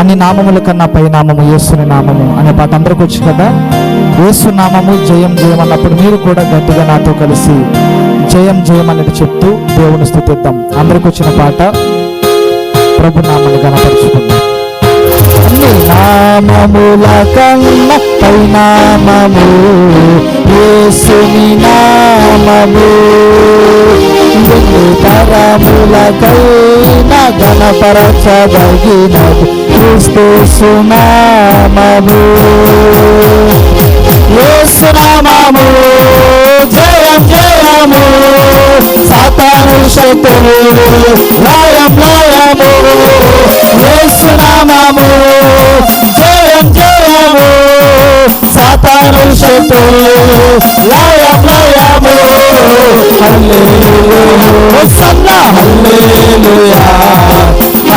అన్ని నామముల కన్నా పై నామము యేసుని నామము అనే పాట అందరికి వచ్చు కదా? యేసు నామము జయం జయం అన్నప్పుడు మీరు కూడా గట్టిగా నాతో కలిసి జయం జయం అన్నట్టు చెప్తూ దేవుని స్థుతిద్దాం. అందరికి వచ్చిన పాట ప్రభు నామని గణపరుచుకుందాం. అన్ని నామముల కన్నా పై నామము యేసుని నామము. ఎన్ని తరములకైనా గణపరచదగినది క్రీస్తు సునామము. యేసునామము జయం జయము. సాతాను శక్తులు లయం లయము. యేసునామము జయం జయము. సాతాను శక్తులు లయం లయము. హల్లెలూయా హల్లెలూయా.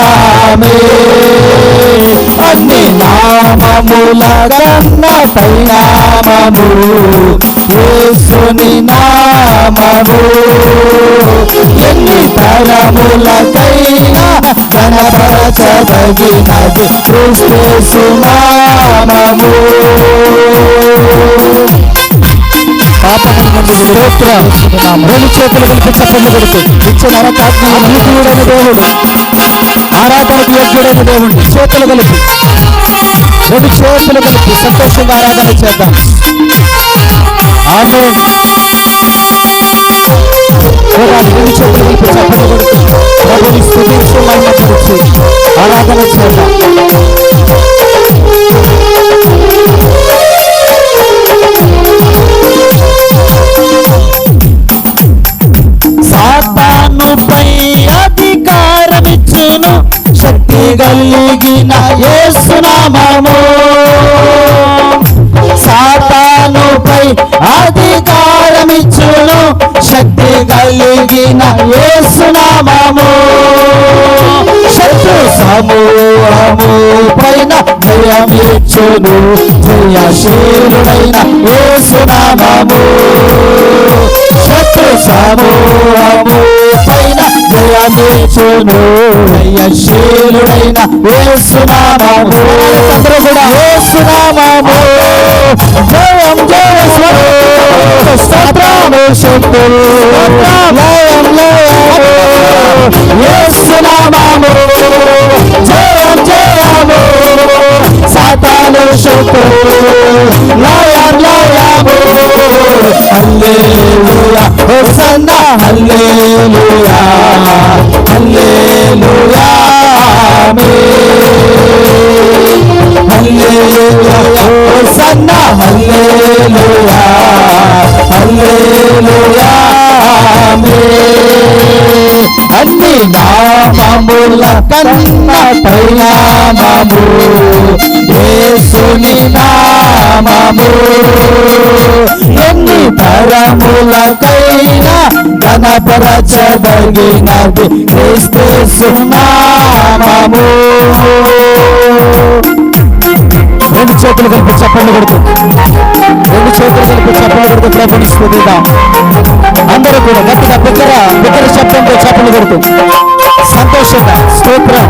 హల్లెలూయా అన్ని నామముల కన్నా పైనామము యేసుని నామము. ఎన్ని తరములకైనా గణపరచదగినది క్రీస్తు రెండు చేతులు ఇచ్చిన దేవుడు. ఆరాధనకు యోగ్యుడైన దేవుడు చేతులు కలిపి రెండు చేతులు కలిపి సంతోషంగా ఆరాధన చేద్దాం ఆమె రెండు చేతులు కలిపి చప్పట్లు కొడుతూ ప్రభుని స్థుతించి మహిమపరిచి ఆరాధన చేద్దాం కలిగిన యేసునామము సాతానుపై అధికారమిచ్చును. శక్తి కలిగిన యేసునామము శత్రు సమూహము పైన జయమిచ్చును జయశీలుడైన యేసునామము శత్రు సమూహము పైన జయమిచ్చును జయశీలుడైన యేసునామము అందరూ కూడా యేసునామము జయం జయ స్తోత్రము శక్తులు లయం లయం. యేసునామము సాతాను శక్తులు లయం లయము హల్లెలూయా హోసన్నా హల్లెలూయా హల్లెలూయా ఆమేన్ హల్లెలూయా హోసన్నా హల్లెలూయా హల్లెలూయా ఆమేన్ అన్ని నామముల కన్నా పరిణామము యేసుని నామము. ఎన్ని పరములకైనా గణపరచదగినది క్రీస్తు నామము. రెండు చేతులు కలిపి చెప్పండి కొడుకు రెండు చేతులు కలిపి చెప్పండి కొడుకు ప్రభుని స్థుతిద్దాం. అందరూ కూడా గట్టిగా బిగ్గర బిగ్గర శబ్దంతో చెప్పండి కొడుకు సంతోషంగా స్తోత్రం.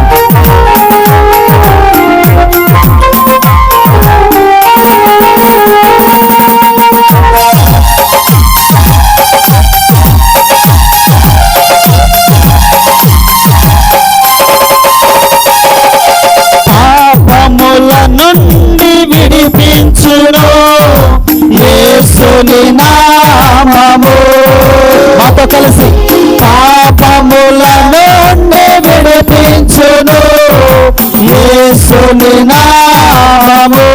యేసుని నామము. మాతో కలిసి పాపముల నుండి విడిపించును. యేసుని నామము.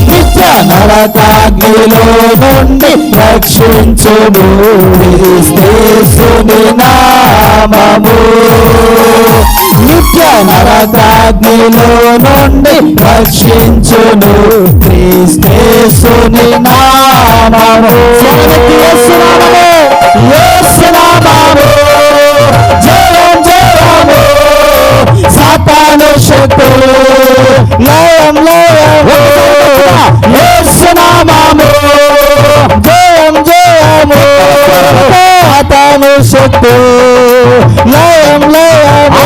నిత్య నరకాగ్నిలో నుండి రక్షించును క్రీస్తేసుని నామము నిత్య నరకాగ్నిలో నుండి రక్షించును క్రీస్తేసుని నామము. యేసునామము యేసునామము జయం జయము. సాతాను శక్తులు. లయం లయం. శక్తి లయం లయము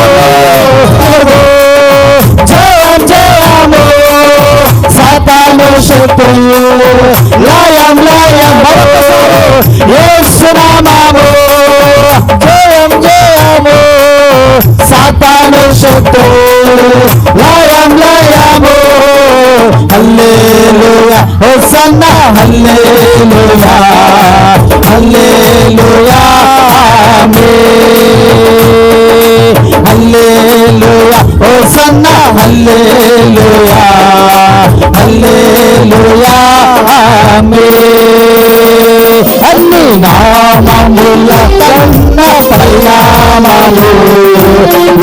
జయం జయము సాతాను శక్తి లయం లయం యేసునామము జయం జయము సాతాను శక్తి లయం లయము హల్లెలూయా హోసన్నా హల్లెలూయా హల్లెలూయా. హల్లెలూయా హోసన్నా హల్లెలూయా హల్లెలూయా ఆమేన్. అన్ని నామముల కన్న పరిణామము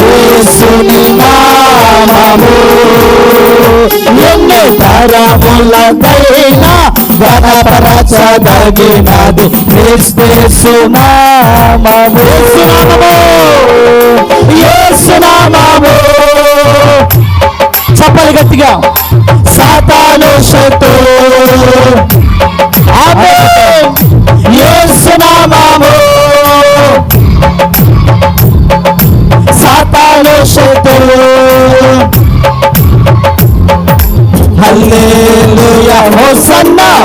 యేసుని నామము. ఎన్ని తరములకైనా గణపరచదగినది క్రిస్తేసునామము యేసునామము. చెప్పాలి గట్టిగా.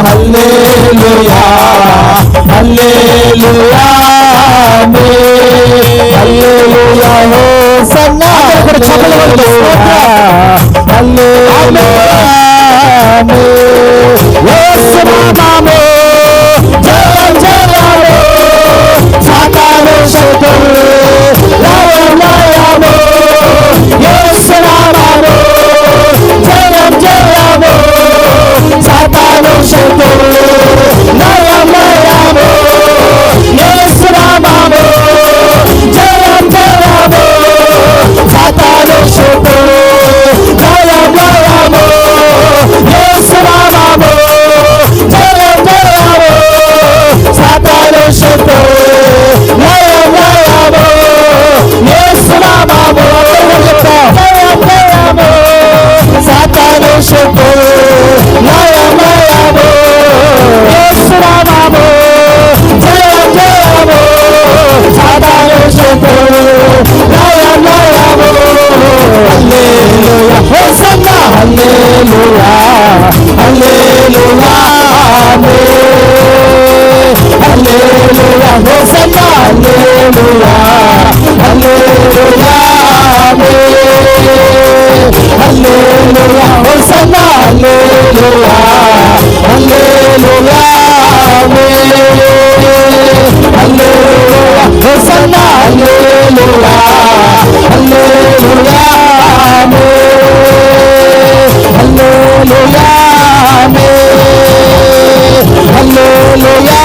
హల్లెలూయా హల్లెలూయా. శత్రు లయం లయము యేసునామము జయం జయము సాతాను శత్రు లయం లయము హల్లెలూయా హోసన్నా హల్లెలూయా హల్లెలూయా ఆమేన్ హల్లెలూయా హోసన్నా హల్లెలూయా హల్లెలూయా ఆమేన్ హల్లెలూయా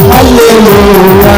హల్లెలూయా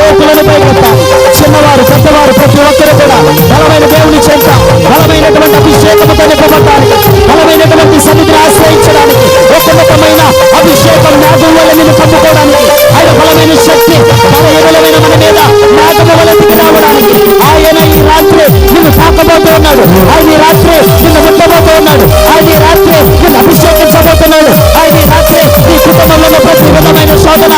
చేతులను పైకెత్తాలి చిన్నవారు పెద్దవారు ప్రతి ఒక్కరు కూడా బలమైన దేవుని చెంత బలమైనటువంటి అభిషేకముతో నింపబడటానికి బలమైనటువంటి సన్నిధిని ఆశ్రయించడానికి ఒక రకమైన అభిషేకం నాగం వల్ల నిన్ను కమ్ముకోవడానికి ఆయన బలమైన శక్తి బలమైన మన మీద మేఘము వల్ల దిగి రావడానికి ఆయన ఈ రాత్రి నిన్ను తాకబోతూ ఉన్నాడు. ఆయన ఈ రాత్రి నిన్ను ముట్టబోతూ ఉన్నాడు. ఆయన ఈ రాత్రి నిన్ను అభిషేకించబోతున్నాడు. ఆయన ఈ రాత్రి నీ కుటుంబంలో ప్రతి విధమైన శోధన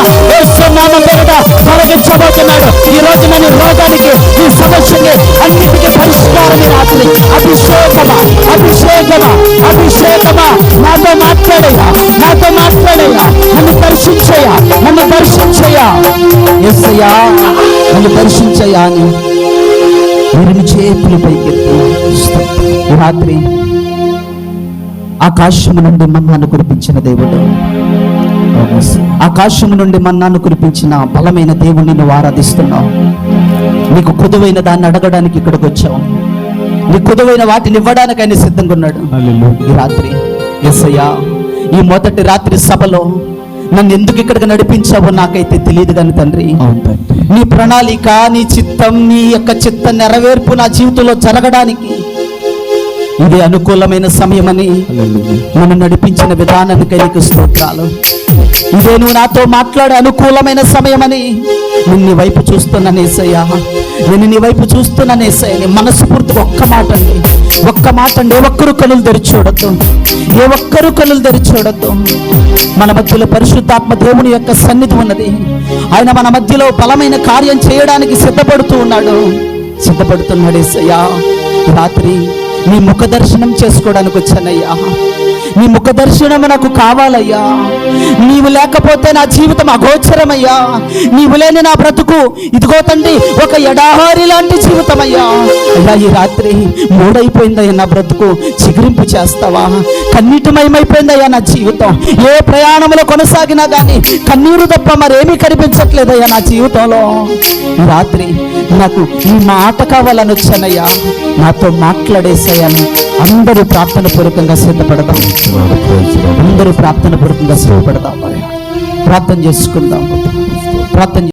నామం పేరిట తొలగించబోతున్నాడు ఈ రోజు నన్ను రోగానికి ఈ సమస్యకి అన్నిటికీ పరిష్కారం రాత్రి. అభిషేకమా అభిషేకమా అభిషేకమా. నాతో మాట్లాడయ్యా నాతో మాట్లాడయ్యా నన్ను దర్శించయ్యా నన్ను దర్శించయ్యా ఎస్సయ్యా నన్ను దర్శించయ్యా అని రెండు చేతులు పైకెత్తి రాత్రి ఆకాశము నుండి మన్నాను కురిపించిన దేవుడు. ఆకాశము నుండి మన్నాను కురిపించిన బలమైన దేవుణ్ణి నువ్వు ఆరాధిస్తున్నావు. నీకు కుదువైన దాన్ని అడగడానికి ఇక్కడికి వచ్చావు. నీ కుదువైన వాటిని ఇవ్వడానికి ఆయన సిద్ధంగా ఉన్నాడు. ఈ రాత్రి ఎస్సయ్యా ఈ మొదటి రాత్రి సభలో నన్ను ఎందుకు ఇక్కడికి నడిపించావో నాకైతే తెలియదు కానీ తండ్రి. నీ ప్రణాళిక నీ చిత్తం నీ యొక్క చిత్త నెరవేర్పు నా జీవితంలో జరగడానికి ఇది అనుకూలమైన సమయమని నన్ను నడిపించిన విధానానికి నీకు స్తోత్రాలు. ఇదే నువ్వు నాతో మాట్లాడే అనుకూలమైన సమయమని నేను నీ వైపు చూస్తున్న ఏసయ్యా నేను నీ వైపు చూస్తున్న ఏసయ్య నీ మనస్ఫూర్తిగా ఒక్క మాట అండి ఒక్క మాట అండి ఏ ఒక్కరు కనులు తెరిచూడద్దు ఏ ఒక్కరు కనులు తెరిచూడద్దు మన మధ్యలో పరిశుద్ధాత్మ దేవుని యొక్క సన్నిధి ఉన్నది. ఆయన మన మధ్యలో బలమైన కార్యం చేయడానికి సిద్ధపడుతూ ఉన్నాడు. సిద్ధపడుతున్నాడు ఏసయ్యా. రాత్రి నీ ముఖ దర్శనం చేసుకోవడానికి వచ్చానయ్యా. నీ ముఖ దర్శనం నాకు కావాలయ్యా. నీవు లేకపోతే నా జీవితం అగోచరమయ్యా. నీవు లేని నా బ్రతుకు ఇదిగో తండ్రి ఒక ఎడాహారి లాంటి జీవితమయ్యా. అయ్యా ఈ రాత్రి మూడైపోయిందయ్యా నా బ్రతుకు. చిగురింపు చేస్తావా? కన్నీటిమయమైపోయిందయ్యా నా జీవితం. ఏ ప్రయాణంలో కొనసాగినా కానీ కన్నీరు తప్ప మరేమీ కనిపించట్లేదయ్యా నా జీవితంలో. రాత్రి నాకు ఈ మాట కావాలని వచ్చానయ్యా నాతో మాట్లాడేసాయని అందరూ ప్రార్థన పూర్వకంగా సిద్ధపడదాం. అందరూ ప్రార్థన పూర్వకంగా సిద్ధపడదాం ప్రార్థన చేసుకుందాం. ప్రార్థన